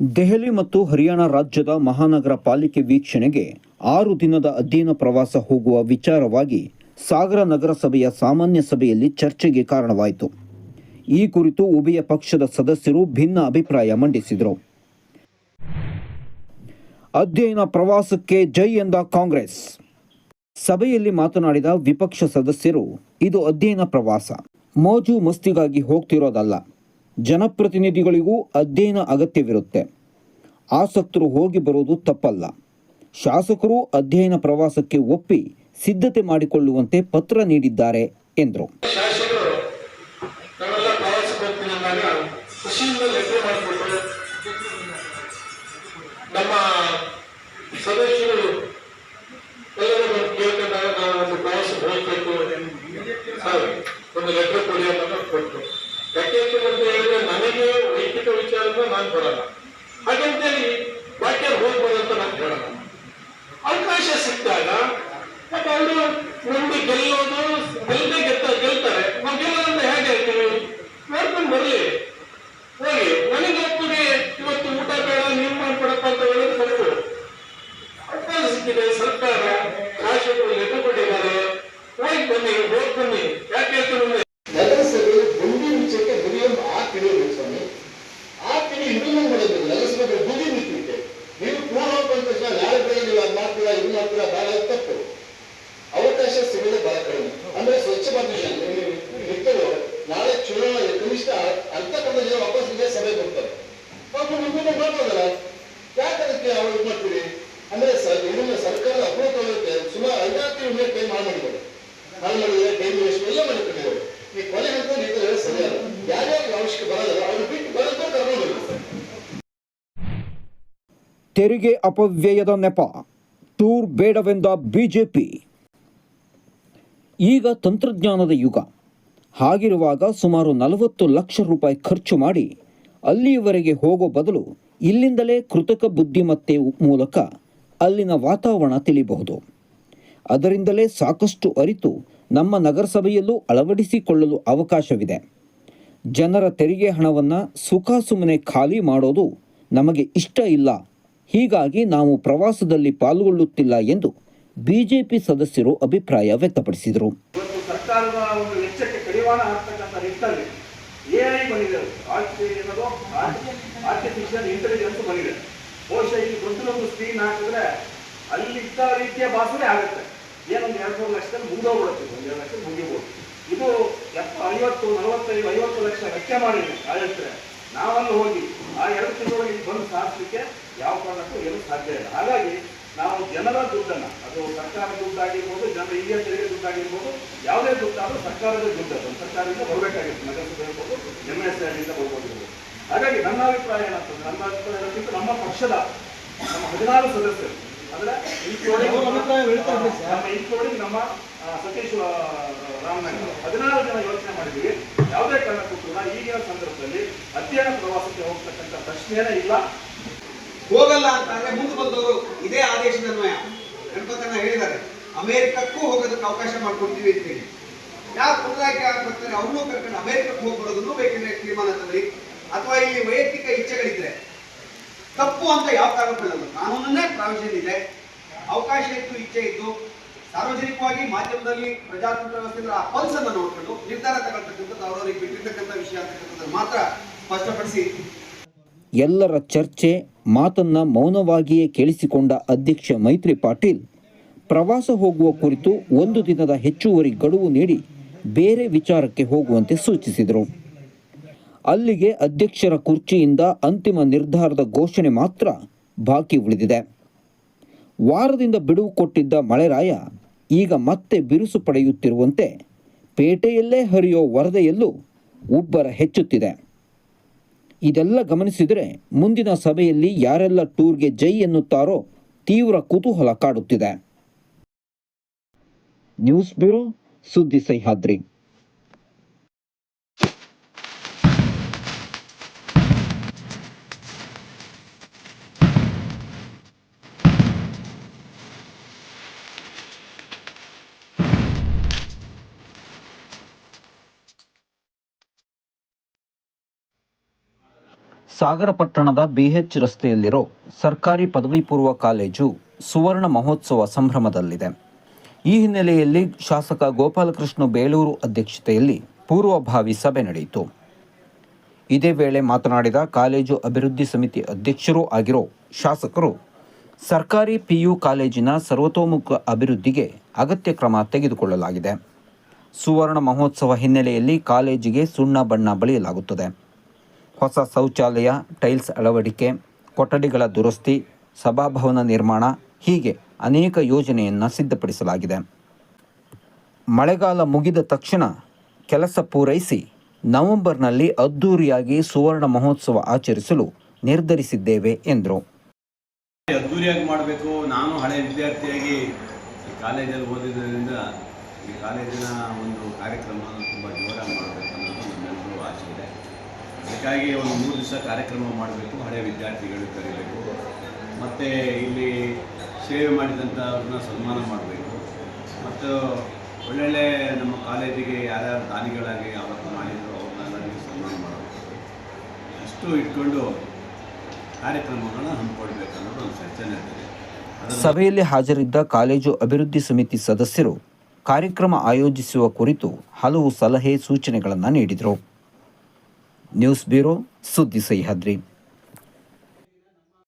ದೆಹಲಿ ಮತ್ತು ಹರಿಯಾಣ ರಾಜ್ಯದ ಮಹಾನಗರ ಪಾಲಿಕೆ ವೀಕ್ಷಣೆಗೆ ಆರು ದಿನದ ಅಧ್ಯಯನ ಪ್ರವಾಸ ಹೋಗುವ ವಿಚಾರವಾಗಿ ಸಾಗರ ನಗರಸಭೆಯ ಸಾಮಾನ್ಯ ಸಭೆಯಲ್ಲಿ ಚರ್ಚೆಗೆ ಕಾರಣವಾಯಿತು. ಈ ಕುರಿತು ಉಭಯ ಪಕ್ಷದ ಸದಸ್ಯರು ಭಿನ್ನ ಅಭಿಪ್ರಾಯ ಮಂಡಿಸಿದರು. ಅಧ್ಯಯನ ಪ್ರವಾಸಕ್ಕೆ ಜೈ ಎಂದ ಕಾಂಗ್ರೆಸ್. ಸಭೆಯಲ್ಲಿ ಮಾತನಾಡಿದ ವಿಪಕ್ಷ ಸದಸ್ಯರು, ಇದು ಅಧ್ಯಯನ ಪ್ರವಾಸ. ಮೋಜು ಮಸ್ತಿಗಾಗಿ ಹೋಗ್ತಿರೋದಲ್ಲ. ಜನಪ್ರತಿನಿಧಿಗಳಿಗೂ ಅಧ್ಯಯನ ಅಗತ್ಯವಿರುತ್ತೆ. ಆಸಕ್ತರು ಹೋಗಿ ಬರೋದು ತಪ್ಪಲ್ಲ. ಶಾಸಕರು ಅಧ್ಯಯನ ಪ್ರವಾಸಕ್ಕೆ ಒಪ್ಪಿ ಸಿದ್ಧತೆ ಮಾಡಿಕೊಳ್ಳುವಂತೆ ಪತ್ರ ನೀಡಿದ್ದಾರೆ, ಎಂದರು. ಒಂದು ಲೆಟರ್ ಕೊಡಿ ಕೊಟ್ಟು ಯಾಕೆ ಅಂತ ಹೇಳಿದ್ರೆ ನನಗೆ ವೈಯಕ್ತಿಕ ವಿಚಾರವನ್ನು ನಾನು ಬರಲ್ಲ. ಹಾಗಂತೇಳಿ ವಾಕ್ಯ ಅಂತ ನಾನು ಹೇಳಲ್ಲ. ಅವಕಾಶ ಸಿಕ್ಕಾಗ ಅವರು ನಮ್ಗೆ ಗೆಲ್ಲೋದು ಗೆಲ್ಲದೆ ಗೆದ್ದ ಗೆಲ್ತಾರೆ ನಾವು ಗೆಲ್ಲೋದಂತ ಹೇಗೆ ಹೇಳ್ತೀವಿ ನೋಡ್ಕೊಂಡು ಬರ್ಲಿ ಹೋಗಿ ನನಗೆ ಒಪ್ಪಿಗೆ ಇವತ್ತು ಊಟ ಬೇಡ ನೀವು ಮಾಡ್ಕೊಡಪ್ಪ ಅಂತ ಹೇಳೋದು ತಪ್ಪು ಅವಕಾಶ ಸಿಕ್ಕಿದೆ ಸರ್ಕಾರ ಶಾಸಕರು ಲೆಕ್ಕ ಕೊಟ್ಟಿದ್ದಾರೆ ಹೋಗಿ ಬನ್ನಿ ಹೋಗಿ ಬನ್ನಿ ಯಾಕೆ ಹೇಳ್ತೀನಿ ನಗರಸಭೆ ಗುಂಡಿ ಮುಚ್ಚಕ್ಕೆ ಗುರಿಯೊಂದು ಆ ತಿಳಿಯಬೇಕು ಸ್ವಾಮಿ ಆ ತಿಳಿ ಇದನ್ನು ಮಾಡಬೇಕು ನಗರಸಭೆ ಗುಡಿ ಮುಚ್ಚಲಿಕ್ಕೆ ನೀವು ಪೂರ್ವ ಹೋಗ್ಬಂದ ತಕ್ಷಣ ನಾಳೆ ಬೆಳಗ್ಗೆ ನೀವು ಅದು ಮಾಡ್ತೀರಾ ಇದು ಮಾಡ್ತೀರಾ ಬಹಳ ಅದು ತಪ್ಪು ಅವಕಾಶ ಸಿಗದೆ ಬಹಳ ಕಡಿಮೆ ಅಂದ್ರೆ ಸ್ವಚ್ಛ ಭಾರತ ಮಿಷನ್ ಮಿತ್ರರು ನಾಳೆ ಚುನಾವಣೆ ಕನಿಷ್ಠ ಅರ್ಧ ಕನ್ನಡ ಜನ ವಾಪಸ್ ಇದೇ ಸಭೆ ಬರ್ತಾರೆ ಪಾಪ ಮುಂದೆ ಮಾಡ್ಬೋದಲ್ಲ ಯಾಕೆ ಅದಕ್ಕೆ ಅವ್ರು ಇದು ಮಾಡ್ತೀರಿ ಅಂದ್ರೆ ಸ- ಇದನ್ನ ಸರ್ಕಾರದ ಅಪ್ರೂವ್ ತಗೊಳ್ಳೋಕೆ ಸುಮಾರು ಐದಾರು ತಿಂಗಳು ಟೈಮ್ ಹಾಳು ಮಾಡಿದ್ದಾರೆ ಹಾಳು ಮಾಡಿದ್ದಾರೆ ಟೈಮ್ ವೇಸ್ಟ್ ಎಲ್ಲ ಮಾಡಿಕೊಂಡಿದ್ದಾರೆ. ಈ ಕೊನೆ ಹಂತ ನೀವು ಸರಿಯಲ್ಲ ಯಾರ್ಯಾರು ಅವಶ್ಯಕ ಬರೋದಿಲ್ಲ ಅವ್ರು ಬಿಟ್ಟು ಬರೋದು ಕರ್ಕೊಂಡು ತೆರಿಗೆ ಅಪವ್ಯಯದ ನೆಪ ಟೂರ್ ಬೇಡವೆಂದ ಬಿಜೆಪಿ. ಈಗ ತಂತ್ರಜ್ಞಾನದ ಯುಗ. ಹಾಗಿರುವಾಗ ಸುಮಾರು ನಲವತ್ತು ಲಕ್ಷ ರೂಪಾಯಿ ಖರ್ಚು ಮಾಡಿ ಅಲ್ಲಿಯವರೆಗೆ ಹೋಗೋ ಬದಲು ಇಲ್ಲಿಂದಲೇ ಕೃತಕ ಬುದ್ಧಿಮತ್ತೆ ಮೂಲಕ ಅಲ್ಲಿನ ವಾತಾವರಣ ತಿಳಿಬಹುದು. ಅದರಿಂದಲೇ ಸಾಕಷ್ಟು ಅರಿತು ನಮ್ಮ ನಗರಸಭೆಯಲ್ಲೂ ಅಳವಡಿಸಿಕೊಳ್ಳಲು ಅವಕಾಶವಿದೆ. ಜನರ ತೆರಿಗೆ ಹಣವನ್ನು ಸುಖಾಸುಮ್ಮನೆ ಖಾಲಿ ಮಾಡೋದು ನಮಗೆ ಇಷ್ಟ ಇಲ್ಲ. ಹೀಗಾಗಿ ನಾವು ಪ್ರವಾಸದಲ್ಲಿ ಪಾಲ್ಗೊಳ್ಳುತ್ತಿಲ್ಲ ಎಂದು ಬಿಜೆಪಿ ಸದಸ್ಯರು ಅಭಿಪ್ರಾಯ ವ್ಯಕ್ತಪಡಿಸಿದರು. ಒಂದು ಬಹುಶಃ ಇಲ್ಲಿ ದೊಡ್ಡದೊಂದು ಸ್ಕ್ರೀನ್ ಹಾಕಿದ್ರೆ ಅಲ್ಲಿದ್ದ ರೀತಿಯ ಭಾಷಣೆ ಆಗುತ್ತೆ. ಏನೊಂದು ಎರಡು ಮೂರು ಲಕ್ಷದಲ್ಲಿ ಮುಗಿದೋಗ್ಬಿಡುತ್ತೆ ಒಂದು ಎರಡು ಲಕ್ಷ ಮುಗಿಬೋದು ಇದು ಎಪ್ಪ ಐವತ್ತು, ನಲವತ್ತೈದು, ಐವತ್ತು ಲಕ್ಷ ವೆಚ್ಚ ಮಾಡಿ ಆಗುತ್ತೆ ನಾವಲ್ಲಿ ಹೋಗಿ ಆ ಎರಡು ತಿಂಗಳು ಇಲ್ಲಿ ಬಂದು ಸಾಧಿಸಲಿಕ್ಕೆ ಯಾವ ಕಾರಣಕ್ಕೂ ಏನು ಸಾಧ್ಯ ಇಲ್ಲ. ಹಾಗಾಗಿ ನಾವು ಜನರ ದುಡ್ಡನ್ನ, ಅದು ಸರ್ಕಾರ ದುಡ್ಡಾಗಿರ್ಬೋದು, ಜನರ ಹಿರಿಯ ತೆರಿಗೆ ದುಡ್ಡಾಗಿರ್ಬೋದು, ಯಾವುದೇ ದುಡ್ಡಾದರೂ ಸರ್ಕಾರದ ದುಡ್ಡು. ಅದು ಸರ್ಕಾರದಿಂದ ಬರಬೇಕಾಗಿತ್ತು. ನಗರಸಭೆ ಇರ್ಬೋದು ಎಂ ಎಸ್ ಇಂದ ಬರ್ಬೋದು. ಇರ್ಬೋದು. ಹಾಗಾಗಿ ನನ್ನ ಅಭಿಪ್ರಾಯ ಏನಂತಂದ್ರೆ, ನನ್ನ ಅಭಿಪ್ರಾಯ ನಮ್ಮ ಪಕ್ಷದ, ನಮ್ಮ ಹದಿನಾರು ಸದಸ್ಯರು ಅಂದ್ರೆ ಇನ್ಕ್ಲೂಡಿಂಗ್ ನಮ್ಮ ಸತೀಶ್ ರಾಮನಗರ. ಹದಿನಾರು ಜನ ಯೋಚನೆ ಮಾಡಿದ್ವಿ. ಯಾವುದೇ ಕಾರಣಕ್ಕೂ ಕೂಡ ಈಗಿನ ಸಂದರ್ಭದಲ್ಲಿ ಅಧ್ಯಯನ ಪ್ರವಾಸಕ್ಕೆ ಹೋಗ್ತಕ್ಕಂಥ ಪ್ರಶ್ನೆನೇ ಇಲ್ಲ. ಹೋಗಲ್ಲ ಅಂತಂದ್ರೆ ಮುಂದೆ ಬಂದವರು ಇದೇ ಆದೇಶದ ಅನ್ವಯ. ಗಣಪತನ ಹೇಳಿದ್ದಾರೆ. ಅಮೆರಿಕಕ್ಕೂ ಹೋಗೋದಕ್ಕೆ ಅವಕಾಶ ಮಾಡ್ಕೊಡ್ತೀವಿ ಅಂತೇಳಿ ಯಾರು ಪುನರಾಯ್ಕೆ ಆಗ್ತಾರೆ ಅವ್ರನ್ನೂ ಕರ್ಕೊಂಡು ಅಮೆರಿಕಕ್ಕೆ ಹೋಗಿ ಬರೋದನ್ನು ಬೇಕಂದ್ರೆ ತೀರ್ಮಾನ ತಂದ್ರಿ ಅಥವಾ ಇಲ್ಲಿ ವೈಯಕ್ತಿಕ ಇಚ್ಛೆಗಳಿದ್ರೆ. ತಪ್ಪು ಅಂತ ಯಾವ ಕಾರಣಕ್ಕಲ್ಲ ಕಾನೂನನ್ನೇ ಪ್ರಾವಿಷನ್ ಇದೆ. ಅವಕಾಶ ಇತ್ತು, ಇಚ್ಛೆ ಇದ್ದು ಸಾರ್ವಜನಿಕವಾಗಿ ಮಾಧ್ಯಮದಲ್ಲಿ ಪ್ರಜಾತಂತ್ರ ವ್ಯವಸ್ಥೆಗಳ ಆ ಪಲ್ಸ್ ಅನ್ನು ನೋಡ್ಕೊಂಡು ನಿರ್ಧಾರ ತಗೊಳ್ತಕ್ಕಂಥದ್ದು ಅವರವರಿಗೆ ಬಿಟ್ಟಿರ್ತಕ್ಕಂಥ ವಿಷಯ ಅಂತಕ್ಕಂಥದ್ದನ್ನು ಮಾತ್ರ ಸ್ಪಷ್ಟಪಡಿಸಿ. ಎಲ್ಲರ ಚರ್ಚೆ, ಮಾತನ್ನ ಮೌನವಾಗಿಯೇ ಕೇಳಿಸಿಕೊಂಡ ಅಧ್ಯಕ್ಷ ಮೈತ್ರಿ ಪಾಟೀಲ್, ಪ್ರವಾಸ ಹೋಗುವ ಕುರಿತು ಒಂದು ದಿನದ ಹೆಚ್ಚುವರಿ ಗಡುವು ನೀಡಿ ಬೇರೆ ವಿಚಾರಕ್ಕೆ ಹೋಗುವಂತೆ ಸೂಚಿಸಿದರು. ಅಲ್ಲಿಗೆ ಅಧ್ಯಕ್ಷರ ಕುರ್ಚಿಯಿಂದ ಅಂತಿಮ ನಿರ್ಧಾರದ ಘೋಷಣೆ ಮಾತ್ರ ಬಾಕಿ ಉಳಿದಿದೆ. ವಾರದಿಂದ ಬಿಡುವು ಕೊಟ್ಟಿದ್ದ ಮಳೆರಾಯ ಈಗ ಮತ್ತೆ ಬಿರುಸು ಪಡೆಯುತ್ತಿರುವಂತೆ ಪೇಟೆಯಲ್ಲೇ ಹರಿಯೋ ವರದೆಯಲ್ಲೂ ಉಬ್ಬರ ಹೆಚ್ಚುತ್ತಿದೆ. ಇದೆಲ್ಲ ಗಮನಿಸಿದರೆ ಮುಂದಿನ ಸಭೆಯಲ್ಲಿ ಯಾರೆಲ್ಲ ಟೂರ್ಗೆ ಜೈ ಎನ್ನುತ್ತಾರೋ ತೀವ್ರ ಕುತೂಹಲ ಕಾಡುತ್ತಿದೆ. ನ್ಯೂಸ್ ಬ್ಯೂರೋ ಸುದ್ದಿ ಸಹ್ಯಾದ್ರಿ. ಸಾಗರ ಪಟ್ಟಣದ ಬಿಎಚ್ ರಸ್ತೆಯಲ್ಲಿರೋ ಸರ್ಕಾರಿ ಪದವಿ ಪೂರ್ವ ಕಾಲೇಜು ಸುವರ್ಣ ಮಹೋತ್ಸವ ಸಂಭ್ರಮದಲ್ಲಿದೆ. ಈ ಹಿನ್ನೆಲೆಯಲ್ಲಿ ಶಾಸಕ ಗೋಪಾಲಕೃಷ್ಣ ಬೇಲೂರು ಅಧ್ಯಕ್ಷತೆಯಲ್ಲಿ ಪೂರ್ವಭಾವಿ ಸಭೆ ನಡೆಯಿತು. ಇದೇ ವೇಳೆ ಮಾತನಾಡಿದ ಕಾಲೇಜು ಅಭಿವೃದ್ಧಿ ಸಮಿತಿ ಅಧ್ಯಕ್ಷರೂ ಆಗಿರೋ ಶಾಸಕರು, ಸರ್ಕಾರಿ ಪಿಯು ಕಾಲೇಜಿನ ಸರ್ವತೋಮುಖ ಅಭಿವೃದ್ಧಿಗೆ ಅಗತ್ಯ ಕ್ರಮ ತೆಗೆದುಕೊಳ್ಳಲಾಗಿದೆ. ಸುವರ್ಣ ಮಹೋತ್ಸವ ಹಿನ್ನೆಲೆಯಲ್ಲಿ ಕಾಲೇಜಿಗೆ ಸುಣ್ಣ ಬಣ್ಣ ಬಳಿಯಲಾಗುತ್ತದೆ. ಹೊಸ ಶೌಚಾಲಯ, ಟೈಲ್ಸ್ ಅಳವಡಿಕೆ, ಕೊಠಡಿಗಳ ದುರಸ್ತಿ, ಸಭಾಭವನ ನಿರ್ಮಾಣ ಹೀಗೆ ಅನೇಕ ಯೋಜನೆಯನ್ನು ಸಿದ್ಧಪಡಿಸಲಾಗಿದೆ. ಮಳೆಗಾಲ ಮುಗಿದ ತಕ್ಷಣ ಕೆಲಸ ಪೂರೈಸಿ ನವೆಂಬರ್ನಲ್ಲಿ ಅದ್ದೂರಿಯಾಗಿ ಸುವರ್ಣ ಮಹೋತ್ಸವ ಆಚರಿಸಲು ನಿರ್ಧರಿಸಿದ್ದೇವೆ ಎಂದರು. ಅದ್ದೂರಿಯಾಗಿ ಮಾಡಬೇಕು. ನಾನು ಹಳೆ ವಿದ್ಯಾರ್ಥಿಯಾಗಿ ಕಾಲೇಜಲ್ಲಿ ಓದಿದ್ದರಿಂದ ಈ ಕಾಲೇಜಿನ ಒಂದು ಕಾರ್ಯಕ್ರಮ ತುಂಬ ಜೋರಾಗಿ ಮಾಡಬೇಕು ಅನ್ನೋದು ನಮ್ಮೆಲ್ಲರೂ ಆಸೆ ಇದೆ ಅದಕ್ಕಾಗಿ ಒಂದು ಮೂರು ದಿವಸ ಕಾರ್ಯಕ್ರಮ ಮಾಡಬೇಕು ಹಳೆಯ ವಿದ್ಯಾರ್ಥಿಗಳು ಕರಿಬೇಕು, ಮತ್ತು ಇಲ್ಲಿ ಸೇವೆ ಮಾಡಿದಂಥವ್ರನ್ನ ಸನ್ಮಾನ ಮಾಡಬೇಕು. ಮತ್ತು ಒಳ್ಳೊಳ್ಳೆ ನಮ್ಮ ಕಾಲೇಜಿಗೆ ಯಾರ್ಯಾರು ದಾನಿಗಳಾಗಿ ಅವತ್ತು ಮಾಡಿದ್ರು ಅವ್ರನ್ನೆಲ್ಲರಿಗೂ ಸನ್ಮಾನ ಮಾಡಬೇಕು. ಅಷ್ಟು ಇಟ್ಕೊಂಡು ಕಾರ್ಯಕ್ರಮಗಳನ್ನ ಹಮ್ಮಿಕೊಳ್ಬೇಕು ಅನ್ನೋದು ಒಂದು ಚರ್ಚೆ ನಡೆದಿದೆ ಸಭೆಯಲ್ಲಿ ಹಾಜರಿದ್ದ ಕಾಲೇಜು ಅಭಿವೃದ್ಧಿ ಸಮಿತಿ ಸದಸ್ಯರು ಕಾರ್ಯಕ್ರಮ ಆಯೋಜಿಸುವ ಕುರಿತು ಹಲವು ಸಲಹೆ ಸೂಚನೆಗಳನ್ನು ನೀಡಿದರು. ನ್ಯೂಸ್ ಬ್ಯೂರೋ ಸುದ್ದಿ ಸಹ್ಯಾದ್ರಿ